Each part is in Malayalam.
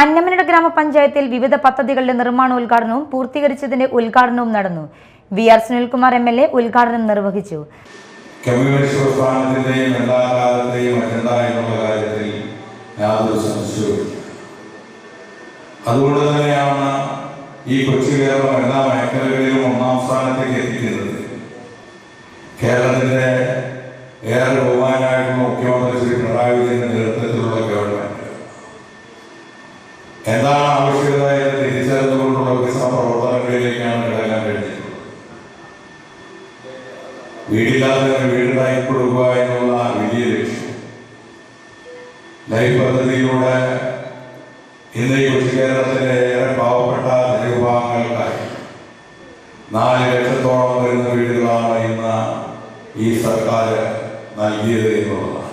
അന്നമനട ഗ്രാമപഞ്ചായത്തിൽ വിവിധ പദ്ധതികളുടെ നിർമ്മാണോദ്ഘാടനവും പൂർത്തീകരിച്ചതിന്റെ ഉദ്ഘാടനവും നടന്നു. V R Sunilkumar M L A ഉദ്ഘാടനം നിർവഹിച്ചു. അജണ്ട എന്നുള്ള കാര്യത്തിൽ അതുകൊണ്ട് തന്നെയാണ് ഈ കൊച്ചു കേരളം എല്ലാ മേഖലകളിലും ഒന്നാം സ്ഥാനത്തേക്ക് എത്തിക്കുന്നത്. കേരളത്തിന്റെ ഏറെ ബഹുമാനായിട്ടുള്ള മുഖ്യമന്ത്രി ശ്രീ പിണറായി വിജയന്റെ ഗവൺമെന്റ് എന്താണ് ആവശ്യകത എന്ന് തിരിച്ചറിഞ്ഞുകൊണ്ടുള്ള വികസന പ്രവർത്തനങ്ങളിലേക്കാണ് കിടക്കാൻ കഴിഞ്ഞത്? വീടില്ലാത്തവരെ വീടുണ്ടാക്കി കൊടുക്കുക എന്നുള്ള വലിയ ലക്ഷ്യം. ലൈഫ് പദ്ധതിയിലൂടെ ഇന്ന് ഈ കൊച്ചു കേരളത്തിലെ ഏറെ പാവപ്പെട്ട ജനവിഭാഗങ്ങൾക്കായി നാല് ലക്ഷത്തോളം വരുന്ന വീടുകളാണ് ഇന്ന് ഈ സർക്കാർ നൽകിയത് എന്നുള്ളതാണ്.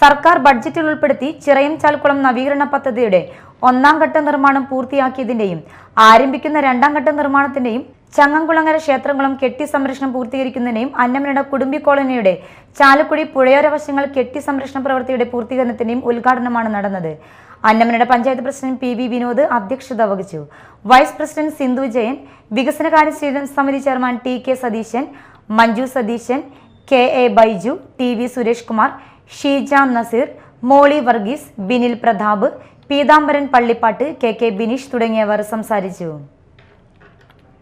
സർക്കാർ ബഡ്ജറ്റിൽ ഉൾപ്പെടുത്തി ചിറയം ചാൽക്കുളം നവീകരണ പദ്ധതിയുടെ ഒന്നാം ഘട്ട നിർമ്മാണം പൂർത്തിയാക്കിയതിന്റെയും ആരംഭിക്കുന്ന രണ്ടാം ഘട്ട നിർമ്മാണത്തിന്റെയും ചങ്ങംകുളങ്ങര ക്ഷേത്രങ്ങളും കെട്ടി സംരക്ഷണം പൂർത്തീകരിക്കുന്നതിനെയും അന്നമനട കുടുംബി കോളനിയുടെ ചാലക്കുടി പുഴയോര വശങ്ങൾ കെട്ടി സംരക്ഷണ പ്രവൃത്തിയുടെ പൂർത്തീകരണത്തിന്റെയും ഉദ്ഘാടനമാണ് നടന്നത്. Annamanada panchayat president P V Vinod അധ്യക്ഷത വഹിച്ചു. വൈസ് പ്രസിഡന്റ് സിന്ധു ജയൻ വികസനകാര്യ സമിതി chairman T K Satheesan Manju Satheesan K A Baiju T V Suresh Kumar Sheeja Nazeer Molly Varghese Binil Prathap Peethambaran Pallippatt K K Bineesh തുടങ്ങിയവർ സംസാരിച്ചു.